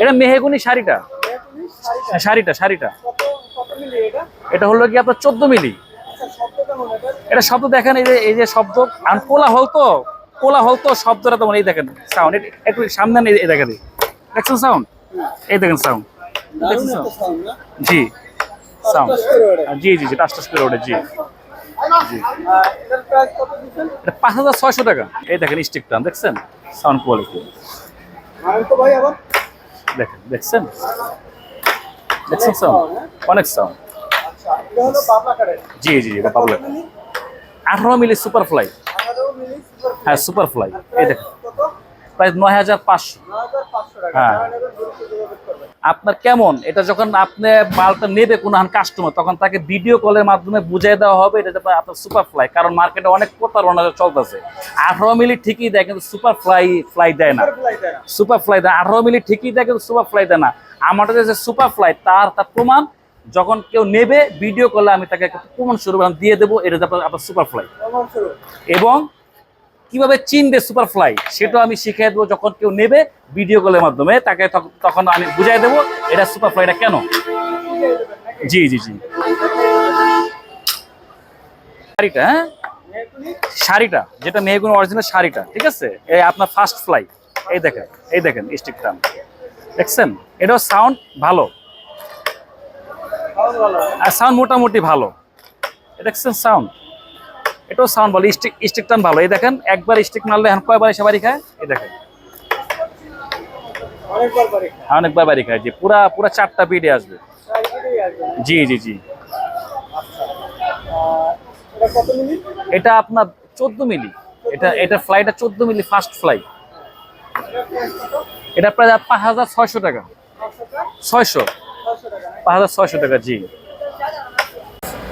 এটা মেহেগুনি শাড়িটা। শাড়িটা শাড়িটা। এটা হলো কি আপনার চোদ্দ মিলি। এটা শব্দ দেখেন, এই যে এই যে শব্দ। কোলা হল তো কোলা হল তো শব্দটা তেমন, এই দেখেন সাউন্ড একটু সামনে এই- দেখেন। দেখছেন সাউন্ড এই দেখেন সাউন্ড জি। সাউন্ড জি জি জি টাস টাস করে ওঠে, জি। পাঁচ হাজার ছয়শো টাকা। এই দেখেন স্টিকটা দেখছেন? সাউন্ড কোয়ালিটি দেখেন, দেখছেন? দেখছেন সাউন্ড অনেক সাউন্ড জি জি এটা পাবলা আঠারো মিলি সুপার ফ্লাই হ্যাঁ সুপার ফ্লাই এই দেখেন। প্রায় নয় হাজার পাঁচশো। হ্যাঁ। আপনার কেমন? এটা যখন আপনি মালটা নেবে কোনো কাস্টমার তখন তাকে ভিডিও কলের মাধ্যমে বুঝিয়ে দেওয়া হবে এটা যে আপনার সুপার ফ্লাই কারণ মার্কেটে অনেক প্রতারণা চলতেছে। আঠারো মিলি ঠিকই দেয় কিন্তু সুপার ফ্লাই ফ্লাই দেয় না। সুপার ফ্লাই দেয় আঠারো মিলি ঠিকই দেয় কিন্তু সুপার ফ্লাই দেয় না। আমাদের যে সুপার ফ্লাই তার তার প্রমাণ যখন কেউ নেবে ভিডিও কলে আমি তাকে একটা প্রমাণ স্বরূপ দিয়ে দেবো এটা আপনার সুপার ফ্লাই এবং কীভাবে চিনবে সুপার ফ্লাই সেটাও আমি শিখিয়ে দেবো যখন কেউ নেবে ভিডিও কলের মাধ্যমে। তাকে তখন আমি বুঝাই দেবো এটা সুপার ফ্লাইটা কেন। জি জি জি। শাড়িটা হ্যাঁ? শাড়িটা, যেটা মেহগুন অরিজিনাল শাড়িটা, ঠিক আছে? এই আপনার ফার্স্ট ফ্লাই এই দেখেন এই দেখেন স্টিকটা দেখছেন? এটাও সাউন্ড ভালো। আর সাউন্ড মোটামুটি ভালো। দেখছেন সাউন্ড এটাও সাউন্ড ভালো স্টিক স্টিক টান ভালো। এই দেখেন, একবার স্টিক মারলে এখন কয়বার এসে বাড়ি খায়? এই দেখেন। অনেকবার বাড়ি খায়, জি, পুরা পুরা চারটা পিডে আসবে। জি জি জি। এটা আপনার চোদ্দ মিলি। এটা এটা ফ্লাইটা চোদ্দ মিলি ফার্স্ট ফ্লাই এটা প্রায় পাঁচ হাজার ছয়শো টাকা। ছয়শো। পাঁচ হাজার ছয়শো টাকা, জি।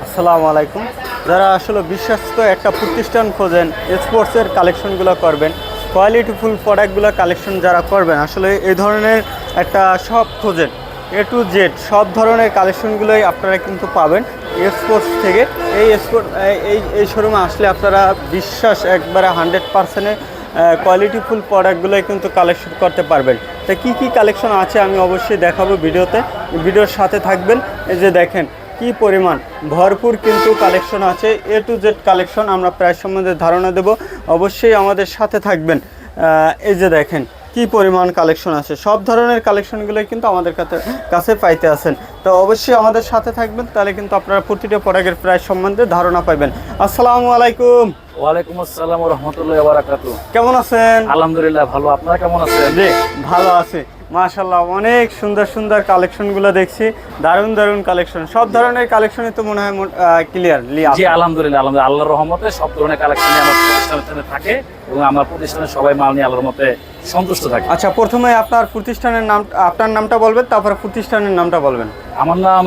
আসসালামু আলাইকুম। যারা আসলে বিশ্বস্ত একটা প্রতিষ্ঠান খোঁজেন স্পোর্টসের কালেকশনগুলো করবেন কোয়ালিটিফুল প্রোডাক্টগুলো কালেকশন যারা করবেন, আসলে এই ধরনের একটা সব খোঁজেন। এ টু জেড সব ধরনের কালেকশনগুলোই আপনারা কিন্তু পাবেন স্পোর্টস থেকে। এই স্পোর্ট এই এই শোরুমে আসলে আপনারা বিশ্বাস একবারে হান্ড্রেড পার্সেন্টে কোয়ালিটিফুল প্রোডাক্টগুলোই কিন্তু কালেকশন করতে পারবেন। তা কী কী কালেকশন আছে আমি অবশ্যই দেখাবো ভিডিওতে। ভিডিওর সাথে থাকবেন। এই যে দেখেন কি পরিমাণ? ভরপুর কিন্তু কালেকশন আছে। এ টু জেড কালেকশন আমরা প্রায় সম্বন্ধে ধারণা দেব। অবশ্যই আমাদের সাথে থাকবেন। এই যে দেখেন কি পরিমাণ কালেকশন আছে। সব ধরনের কালেকশনগুলোই কিন্তু আমাদের কাছে কাছে পাইতে আছেন। তো অবশ্যই আমাদের সাথে থাকবেন তাহলে কিন্তু আপনারা প্রতিটা প্রোডাক্টের প্রায় সম্বন্ধে ধারণা পাবেন আসসালামু আলাইকুম। ওয়ালাইকুম আসসালাম রহমতুল্লাহ বারাকাতু কেমন আছেন? আলহামদুলিল্লাহ ভালো। আপনারা কেমন আছেন? জি ভালো আছে। মাশাল্লাহ অনেক সুন্দর সুন্দর কালেকশনগুলো দেখছি। দারুণ দারুণ কালেকশন। সব ধরনের কালেকশনই তো মনে হয় ক্লিয়ারলি জি আলহামদুলিল্লাহ আলহামদুলিল্লাহ আল্লাহর রহমতে সব ধরনের কালেকশন আমার প্রতিষ্ঠানের থাকে এবং আমার প্রতিষ্ঠানের সবাই মাল নিয়ে আল্লাহর মতে সন্তুষ্ট থাকে। আচ্ছা প্রথমে আপনার প্রতিষ্ঠানের নাম আপনার নামটা বলবেন তারপর প্রতিষ্ঠানের নামটা বলবেন। আমার নাম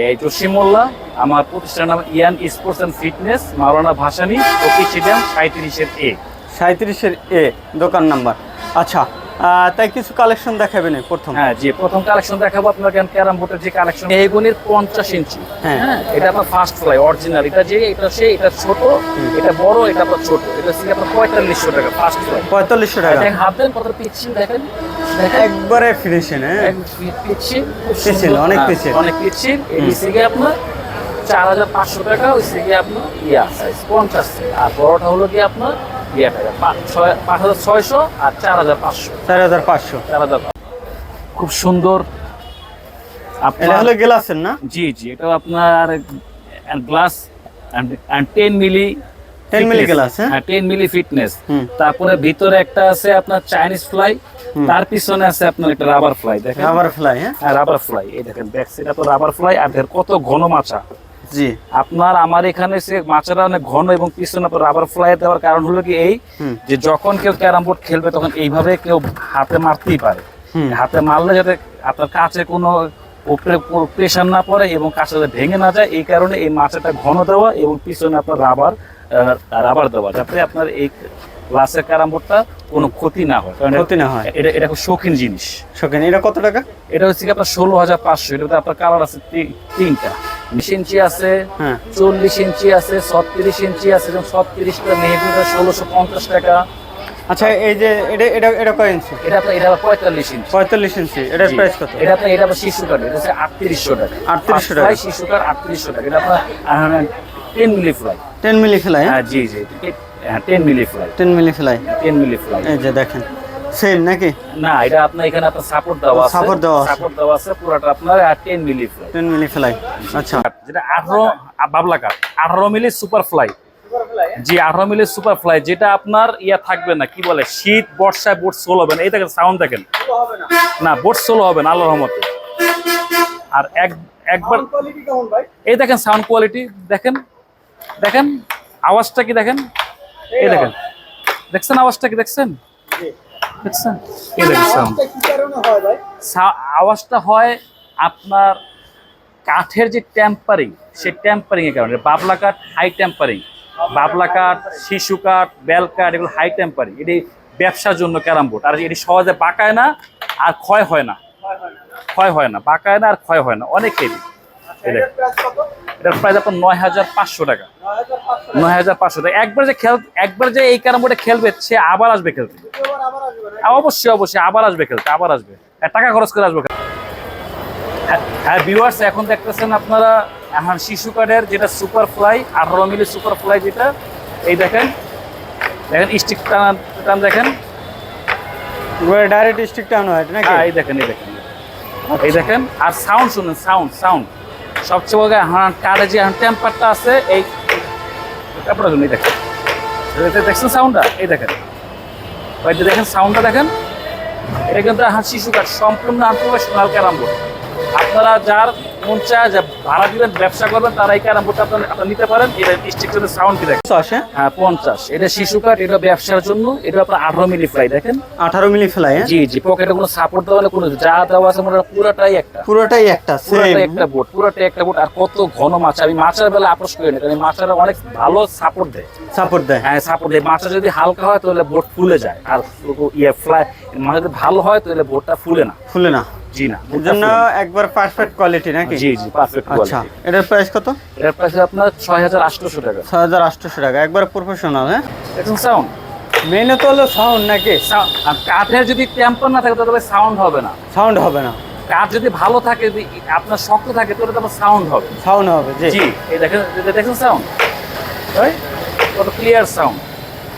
এই জসিম মোল্লা আমার প্রতিষ্ঠানের নাম ইয়ান sports and fitness Maulana Bhashani hockey stadium সাঁত্রিশের এ। সাঁত্রিশের এ দোকান নাম্বার। আচ্ছা তাই কিছু কালেকশন দেখাবেন প্রথম। হ্যাঁ জি প্রথম কালেকশন দেখাবো আপনার ক্যারাম বোর্ডের যে কালেকশন এগুনির পঞ্চাশ ইঞ্চি। হ্যাঁ। হ্যাঁ এটা আপনার ফার্স্ট ফ্লাই অরিজিনাল এটা যে এটা সে এটা ছোট এটা বড় এটা আপনার ছোট। এটা হচ্ছে আপনার পঁয়তাল্লিশশো টাকা ফার্স্ট ফ্লাই পঁয়তাল্লিশশো টাকা। দেখেন হাত দেন কত পিচ্ছিল দেখেন। একবারে ফিনিশিং হ্যাঁ। এক পিচ্ছিল পিচ্ছিল, অনেক হ্যাঁ, পিচ্ছিল। অনেক পিচ্ছিল। এই থেকে আপনার চার হাজার পাঁচশো টাকা ওই থেকে আপনার ইয়া সাইজ পঞ্চাশ। আর বড়টা হলো কি আপনার ইয়া টাকা পাঁচ হাজার ছয়শো আর চার হাজার পাঁচশো। চার হাজার পাঁচশো। চার হাজার খুব সুন্দর। আপনার হলো গ্লাসের না? জি জি এটা আপনার glass ten milli 10 milli glass, হ্যাঁ? হ্যাঁ টেন মিলি ফিটনেস তারপরে ভিতরে একটা আছে আপনার চাইনিজ ফ্লাই তার পিছনে আছে আপনার একটা রাবার ফ্লাই দেখেন। আবার ফ্লাই হ্যাঁ? হ্যাঁ রাবার ফ্লাই এই দেখেন ব্যাক সাইড তো রাবার ফ্লাই আর কত ঘন মাচা। জি। আপনার আমার এখানে সে মাচাটা অনেক ঘন এবং পিছনে রাবার ফ্লাই দেওয়ার কারণ হলো কি এই যে যখন কেউ ক্যারাম বোর্ড খেলবে তখন এইভাবে কেউ হাতে মারতেই পারে। হাতে মারলে যাতে আপনার কাছে কোনো উপরে প্রেশার না পড়ে এবং কাছে ভেঙে না যায় এই কারণে এই মাচাটা ঘন দেওয়া এবং পিছনে আপনার রাবার রাবার দেওয়া যাতে আপনার এই গ্লাসের ক্যারাম বোর্ডটা কোনো ক্ষতি না হয়। কারণ ক্ষতি না হয়। এটা এটা খুব শৌখিন জিনিস। শোকেন এটা কত টাকা? এটা হচ্ছে কি আপনার ষোলো হাজার পাঁচশো। এটাতে আপনার কালার আছে তিনটা। বিশ ইঞ্চি আছে হ্যাঁ। চল্লিশ ইঞ্চি আছে ছত্রিশ ইঞ্চি আছে যেমন ছত্রিশটা মেহেদিটা ষোলোশো পঞ্চাশ টাকা। আচ্ছা এই যে এটা এটা এটা কয় ইঞ্চি? এটা আপনার এটা পঁয়তাল্লিশ ইঞ্চি। পঁয়তাল্লিশ ইঞ্চি এটার প্রাইস কত? এটা আপনার এটা আপনার শিশু কার্ড এটা হচ্ছে আটত্রিশশো টাকা। 3800 টাকা। শিশু কার্ড আটত্রিশশো টাকা। এটা আপনার ten milli ply. Ten milli ply? হ্যাঁ জি জি। হ্যাঁ ten milli ply. Ten milli ply? Ten milli ply. এই যে দেখেন। সেম নাকি? না এটা আপনার এখানে আপনার সাপোর্ট দেওয়া আছে। Support দেওয়া আছে। সাপোর্ট দেওয়া আছে পুরোটা আপনার ten milli ply ten milli ply আচ্ছা। যেটা আঠারো বাবলা কাঠ আঠারো মিলি সুপার ফ্লাই জি আঠারো মিলি সুপার ফ্লাই যেটা আপনার ইয়া থাকবে না কি বলে শীত বর্ষায় বোট সোল হবে না। এই দেখেন সাউন্ড দেখেন। না বোট সোল হবে না আল্লাহর রহমতে। আর এক একবার এই দেখেন সাউন্ড কোয়ালিটি দেখেন দেখেন আওয়াজটা কি দেখেন? এই দেখেন। দেখছেন আওয়াজটা কি দেখছেন? দেখছেন সা- আওয়াজটা হয় আপনার কাঠের যে টেম্পারিং সেই টেম্পারিং এর কারণে। বাবলা কাঠ হাই টেম্পারিং বাবলা কাঠ শিশু কাঠ বেল কাঠ এগুলো হাই টেম্পারিং এটি ব্যবসার জন্য ক্যারাম বোর্ড। আর এটি সহজে বাঁকায় না আর ক্ষয় হয় না। ক্ষয় হয় না। বাঁকায় না আর ক্ষয় হয় না। অনেক হেভি এটার প্রাইস আপনার নয় হাজার পাঁচশো টাকা। নয় হাজার পাঁচশো টাকা। একবার যে খেল একবার যে এই ক্যারাম বোর্ডে খেলবে সে আবার আসবে খেলতে। অবশ্যই অবশ্যই আবার আসবে খেলতে আবার আসবে আর টাকা খরচ করে আসবে হ্যাঁ, হ্যাঁ ভিউয়ার্স এখন দেখতেছেন আপনারা এখন শিশু কার্ডের যেটা সুপার ফ্লাই আঠারো মিলি সুপার ফ্লাই যেটা এই দেখেন দেখেন স্টিক টান টান দেখেন ডাইরেক্ট স্টিক টাউন হয় নাকি হ্যাঁ এই দেখেন এই দেখেন এই দেখেন আর সাউন্ড শুনুন সাউন্ড সাউন্ড সবচেয়ে বড় হ্যাঁ কারে যে টেম্পারটা আছে এই টেম্পারটা শুনুন এই দেখেন দেখছেন সাউন্ডটা এই দেখেন দেখেন সাউন্ডটা দেখেন? এটা কিন্তু হাসি কাঠ সম্পূর্ণ আনপ্রফেশনাল ক্যারাম বোর্ড। আপনারা যার মন চায় যে ভাড়া দিবেন ব্যবসা করবেন তারা এই ক্যারাম বোর্ডটা আপনারা আপনারা নিতে পারেন। এটা স্ট্রিক্টের সাউন্ড কি দেখেন। হ্যাঁ পঞ্চাশ। এটা শিশু কাঠ এটা ব্যবসার জন্য। এটা আপনার আঠারো মিলি ফ্লাই দেখেন। আঠারো মিলি ফ্লাই হ্যাঁ? জি জি পকেটে কোনো সাপোর্ট দেওয়া নেই কোনো যা দেওয়া আছে মনে পুরোটাই একটা। পুরোটাই একটা পুরোটাই একটা বোট পুরোটাই একটা বোট আর কত ঘন মাছ। আমি মাছের বেলা আপোষ করি না কারণ মাছের অনেক ভালো সাপোর্ট দেয়। সাপোর্ট দেয়। হ্যাঁ সাপোর্ট দেয়। মাছটা যদি হালকা হয় তাহলে বোট ফুলে যায়। আর ইয়ে ফ্লাই মাছ যদি ভালো হয় তাহলে বোটটা ফুলে না। ফুলে না। জি না এর জন্য একবার পারফেক্ট কোয়ালিটি নাকি? জি জি পারফেক্ট আচ্ছা এটার প্রাইস কত? এটার প্রাইস আপনার ছয় হাজার আটশোশো টাকা। ছয় হাজার আটশোশো টাকা একবার প্রফেশনাল হ্যাঁ? দেখুন সাউন্ড মেইনে তো হলো সাউন্ড নাকি? আর কাঠের যদি টেম্পার না থাকে তাহলে সাউন্ড হবে না। সাউন্ড হবে না। কাঠ যদি ভালো থাকে যদি আপনার শক্ত থাকে তাহলে তো সাউন্ড হবে। সাউন্ড হবে জি। জি এই দেখেন দেখেন সাউন্ড কত ক্লিয়ার সাউন্ড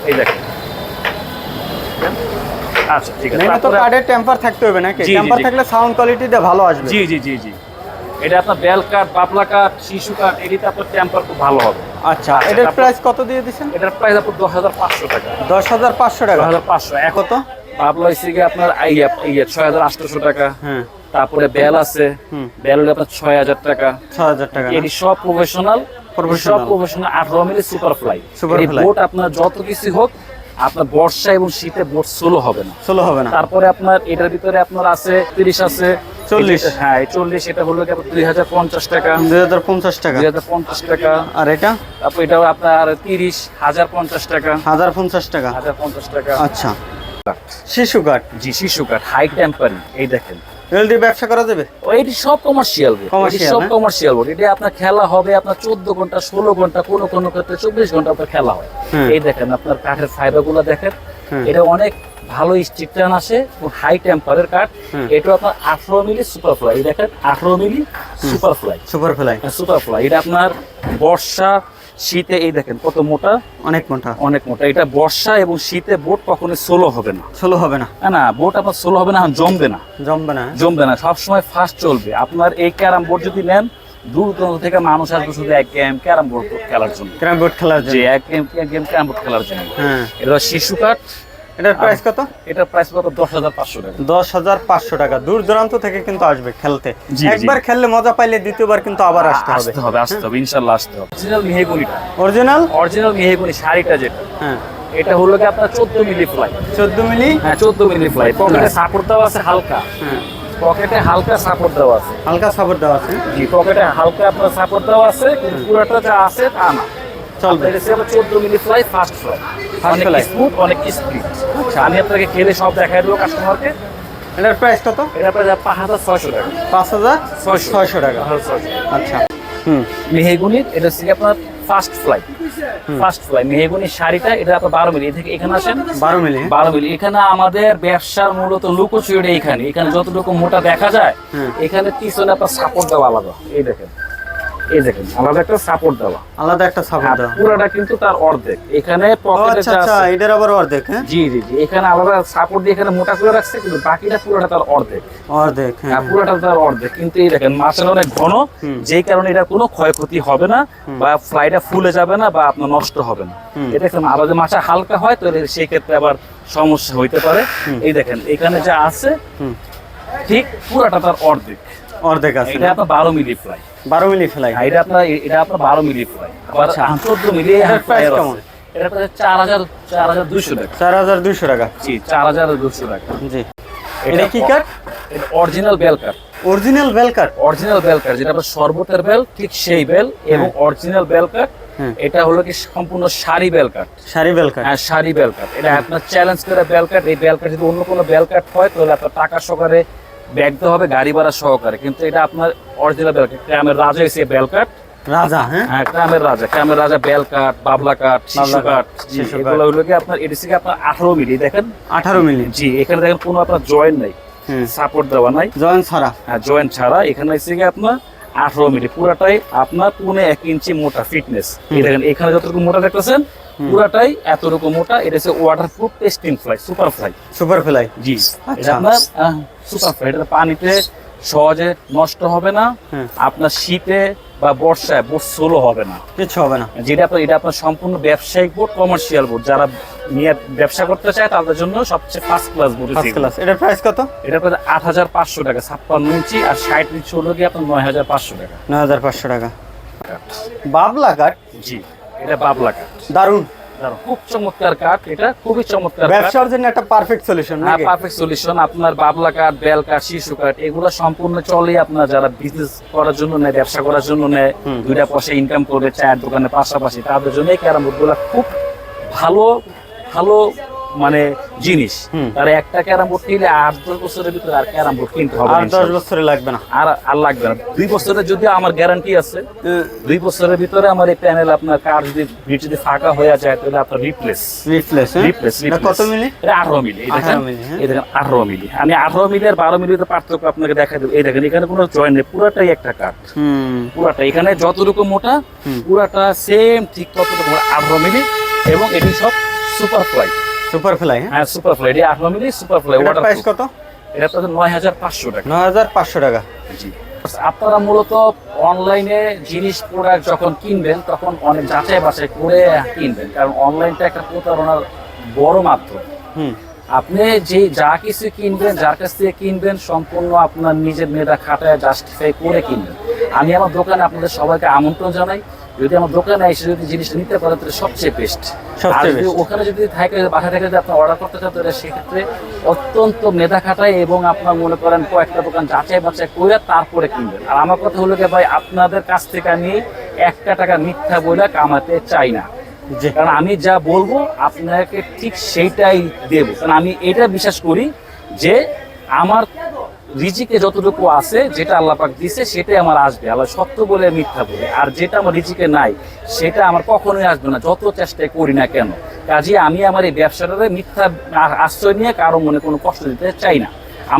এই দেখেন। আচ্ছা ঠিক আছে। তো তারপরে- কার্ডের টেম্পার থাকতে হবে নাকি? জি, জি, টেম্পার থাকলে সাউন্ড কোয়ালিটিটা ভালো আসবে। জি জি জি জি। এটা আপনার বেল কাঠ পাপলা কাঠ শিশু কাঠ এটিতে আপনার টেম্পার খুব ভালো হবে। আচ্ছা আচ্ছা, এটার প্রাইস কত দিয়ে দিচ্ছেন এটার প্রাইস আপনার দশ হাজার পাঁচশো টাকা। দশ হাজার পাঁচশো দশ হাজার পাঁচশো। এক কত? পাবলা হচ্ছে গিয়ে আপনার ইয়ে ছয় হাজার আটশোশো টাকা। হ্যাঁ। তারপরে বেল আছে। হুম। বেল হলে আপনার ছয় হাজার টাকা। ছয় হাজার টাকা এটি সব প্রফেশনাল। সব প্রফেশনাল আঠারো মিলি সুপার ফ্লাই বোট আপনার যত কিছু হোক আপনার বর্ষা এবং শীতে বোট সোলো হবে না। সোলো হবে না। তারপরে আপনার এটার ভিতরে আপনার আছে তিরিশ আছে। চল্লিশ। হ্যাঁ চল্লিশ এটা হলো কি দুই হাজার পঞ্চাশ টাকা। দুই হাজার পঞ্চাশ টাকা। দুই হাজার পঞ্চাশ টাকা। আর এটা? তারপর এটাও আপনার তিরিশ হাজার পঞ্চাশ টাকা। হাজার পঞ্চাশ টাকা। হাজার পঞ্চাশ টাকা। আচ্ছা। শিশু কাঠ জি শিশু কাঠ হাই টেম্পারিং এই দেখেন। ব্যবসা করা যাবে? ও এটি সব কমার্শিয়াল বোর্ড। সব হ্যাঁ? Commercial board. এটা আপনার খেলা হবে আপনার চোদ্দ ঘণ্টা ষোলো ঘণ্টা কোনো কোনো ক্ষেত্রে চব্বিশ ঘণ্টা আপনার খেলা হয়। এই দেখেন আপনার কাঠের ফাইবারগুলো দেখেন এটা অনেক ভালো স্টিক টান আসে হাই টেম্পারের কাঠ। এটা আপনার আঠারো মিলি সুপার ফ্লাই দেখেন আঠারো milli super ply super ply super ply এটা আপনার বর্ষা শীতে এই দেখেন কত মোটা? অনেক মোটা। অনেক মোটা। এটা বর্ষা এবং শীতে বোট কখনো সোলো হবে না। সোলো হবে না। না, না বোট আপনার সোলো হবে না জমবে না। জমবে না। জমবে না সবসময় ফাস্ট চলবে। আপনার এই ক্যারাম বোর্ড যদি নেন দূর দূরান্ত থেকে মানুষ আসবে শুধু এক গেম ক্যারাম বোর্ড খেলার জন্য। ক্যারাম বোর্ড খেলার জন্য। এক গেম গেম ক্যারাম বোর্ড খেলার জন্য। এটা শিশু কাঠ এটার প্রাইস কত? এটার প্রাইস কত? দশ হাজার পাঁচশো টাকা। দশ হাজার পাঁচশো টাকা। দূর দূরান্ত থেকে কিন্তু আসবে খেলতে। একবার খেললে মজা পাইলে দ্বিতীয়বার কিন্তু আবার আসতে হবে। আসতে হবে আসতে হবে ইনশাল্লাহ আসতে হবে। অরিজিনাল মেহেগুনিটা। অরিজিনাল অরিজিনাল মেহেগুনি শাড়িটা যেটা। হ্যাঁ। এটা হলো কি আপনার চোদ্দ মিলি ফ্লাই চোদ্দ মিলি? হ্যাঁ চোদ্দ মিলি ফ্লাই পকেটে সাপোর্ট দেওয়া আছে হালকা। হ্যাঁ। পকেটে হালকা সাপোর্ট দেওয়া আছে। হালকা সাপোর্ট দেওয়া আছে। জি পকেটে হালকা আপনার সাপোর্ট দেওয়া আছে কিন্তু পুরোটা যা আছে তা না। চলবে। এটা milli ply fast ply Fast অনেক স্মুথ অনেক স্পিড আমি আপনাকে খেলে সব দেবো কাস্টমারকে এটার প্রাইস কত? এটা আপনার পাঁচ হাজার ছয়শো টাকা। পাঁচ হাজার ছয়শো। টাকা। আচ্ছা। হুম। মেহেগুনির এটা হচ্ছে আপনার ফার্স্ট ফ্লাই ফার্স্ট ফ্লাই মেহগুনি শাড়িটা এটা আপনার বারো মিলি থেকে এখানে আসেন। বারো মিলি বারো মিলি এখানে আমাদের ব্যবসার মূলত লুকোচুরি এখানে। এখানে যতটুকু মোটা দেখা যায়। এখানে পিছনে আপনার সাপোর্ট দেওয়া আলাদা। এই দেখেন। এই দেখেন আলাদা একটা সাপোর্ট দেওয়া। আলাদা একটা সাপোর্ট দেওয়া। পুরোটা কিন্তু তার অর্ধেক। এখানে পকেটে আচ্ছা আচ্ছা এটার আবার অর্ধেক হ্যাঁ? জি জি জি এখানে আলাদা সাপোর্ট দিয়ে এখানে মোটা করে রাখছে কিন্তু বাকিটা পুরোটা তার অর্ধেক। অর্ধেক হ্যাঁ। হ্যাঁ, পুরোটা তার অর্ধেক। কিন্তু এই দেখেন মাছের অনেক ঘন যেই কারণে এটা কোনো ক্ষয়ক্ষতি হবে না বা ফ্লাইটা ফুলে যাবে না বা আপনার নষ্ট হবে না। এটা দেখেন আবার যদি মাছটা হালকা হয় তাহলে সেই ক্ষেত্রে আবার সমস্যা হইতে পারে। এই দেখেন এখানে যা আছে ঠিক পুরাটা তার অর্ধেক। অর্ধেক আছে। এটা আপনার বারো মিলি ফ্লাই বারো মিলি ফেলাই এটা আপনার এটা আপনার বারো মিলি ফ্লাই আচ্ছা। চোদ্দ মিলি price কেমন? এটা চার হাজার চার হাজার দুইশো টাকা। চার হাজার দুইশো টাকা। জি চার হাজার দুশো টাকা। জি। এটা কি কাঠ এটা অরিজিনাল বেল কাট অরিজিনাল বেল কাঠ অরিজিনাল বেল কাট যেটা আপনার শরবতের বেল ঠিক সেই বেল এবং অরিজিনাল বেল হ্যাঁ। এটা হলো কি সম্পূর্ণ সারি বেল কাট শাড়ি বেল কাঠ হ্যাঁ সারি বেল কাট এটা আপনার চ্যালেঞ্জ করে বেল কাট এই বেল কাট যদি অন্য কোনো বেল কাট হয় তাহলে আপনার টাকা সহকারে ব্যাগ হবে গাড়ি ভাড়া সহকারে কিন্তু এটা আপনার অরিজিনাল বেল কাট গ্রামের রাজা এসে বেল কাট রাজা হ্যাঁ? হ্যাঁ রাজা রাজা বেল কাট বাবলা কাট শিশু বাবলা কাঠ, শিশু কাঠ। এগুলো হলো কি আপনার থেকে আপনার আঠারো মিলি দেখেন? আঠারো মিলি। জি এখানে দেখেন কোনো আপনার জয়েন্ট নাই সাপোর্ট দেওয়া নাই। জয়েন ছাড়া। হ্যাঁ জয়েন্ট ছাড়া এখানে এসে আপনার আঠারো মিলি পুরাটাই আপনার পুনে এক ইঞ্চি মোটা ফিটনেস দেখেন এখানে যতটুকু মোটা দেখতেছেন পুরাটাই এতটুকু মোটা এটা হচ্ছে waterproof testing ply super ply super ply জি আচ্ছা। এটা পানিতে সহজে নষ্ট হবে না। আপনার শীতে বা বর্ষায় বোট সোলো হবে না। কিছু হবে না। যেটা আপনার এটা আপনার সম্পূর্ণ ব্যবসায়িক বোর্ড কমার্শিয়াল বোর্ড যারা নিয়ে ব্যবসা করতে চায় তাদের জন্য সবচেয়ে first class board first class এটার প্রাইস কত? এটা আপনার আট হাজার পাঁচশো টাকা। ছাপ্পান্ন ইঞ্চি আর ষাট ইঞ্চি হলো গিয়ে আপনার নয় হাজার পাঁচশো টাকা। নয় হাজার পাঁচশো টাকা। বাবলা কাঠ? জি এটা বাবলা কাঠ। দারুণ। খুব চমৎকার কাঠ এটা খুবই চমৎকার ব্যবসার জন্য একটা পারফেক্ট সলিউশন হ্যাঁ পারফেক্ট সলিউশন আপনার বাবলা কাঠ বেল কাঠ শিশু কাঠ এগুলো সম্পূর্ণ চলে আপনার যারা বিজনেস করার জন্য নেয় ব্যবসা করার জন্য নেয় দুইটা পয়সা ইনকাম করে চায়ের দোকানের পাশাপাশি তাদের জন্য এই ক্যারাম বোর্ডগুলো খুব ভালো ভালো মানে জিনিস। তারা একটা ক্যারাম বোর্ড কিনলে আট দশ বছরের ভিতরে আর ক্যারাম বোর্ড কিনতে হবে আর দশ বছরে লাগবে না। আর আর লাগবে না। দুই বছরের যদি আমার গ্যারান্টি আছে দুই বছরের ভিতরে আমার এই প্যানেল আপনার কার যদি ভিড় যদি ফাঁকা হয়ে যায় তাহলে আপনার রিপ্লেস রিপ্লেস রিপ্লেস কত মিলি? এটা আঠারো মিলি এই দেখেন। 18 মিলি, হ্যাঁ। আঠারো মিলি। আমি আঠারো মিলি আর বারো মিলি পার্থক্য আপনাকে দেখা দেবো। এই দেখেন এখানে কোনো জয়েন্ট নেই পুরাটাই একটা কাঠ হুম। পুরাটা এখানে যতটুকু মোটা পুরাটা সেম ঠিক ততটুকু আঠারো মিলি এবং এটি সব সুপার ফ্লাই সুপার ফ্লাই হ্যাঁ? হ্যাঁ সুপার ফ্লাই এটি milli super ply water price কত? এটা তো নয় হাজার পাঁচশো টাকা। নয় হাজার পাঁচশো টাকা। জি। আপনারা মূলত অনলাইনে জিনিস প্রোডাক্ট যখন কিনবেন তখন অনেক যাচাই বাছাই করে কিনবেন। কারণ অনলাইনটা একটা প্রতারণার বড় মাধ্যম। হুম। আপনি যে যা কিছু কিনবেন যার কাছ থেকে কিনবেন সম্পূর্ণ আপনার নিজের মেয়েটা খাটায় জাস্টিফাই করে কিনবেন। আমি আমার দোকানে আপনাদের সবাইকে আমন্ত্রণ জানাই। যদি আমার দোকানে এসে যদি জিনিসটা নিতে পারে তাহলে সবচেয়ে বেস্ট সবচেয়ে যদি ওখানে যদি থাকে বাসা থেকে যদি আপনি অর্ডার করতে চান তাহলে সেক্ষেত্রে অত্যন্ত মেধা খাটায় এবং আপনার মনে করেন কয়েকটা দোকান যাচাই বাছাই করে তারপরে কিনবেন। আর আমার কথা হলো কি ভাই আপনাদের কাছ থেকে আমি একটা টাকা মিথ্যা বলে কামাতে চাই না। কারণ আমি যা বলব আপনাকে ঠিক সেইটাই দেব। কারণ আমি এটা বিশ্বাস করি যে আমার রিজিকে যতটুকু আছে, যেটা আল্লাহ পাক দিছে, সেটাই আমার আসবে। আল্লাহ সত্য বলে মিথ্যা বলে। আর যেটা আমার রিজিকে নাই, সেটা আমার কখনোই আসবে না, যত চেষ্টায় করি না কেন। কাজে আমি আমার এই ব্যবসাটাতে মিথ্যা আশ্রয় নিয়ে কারও মনে কোনো কষ্ট দিতে চাই না।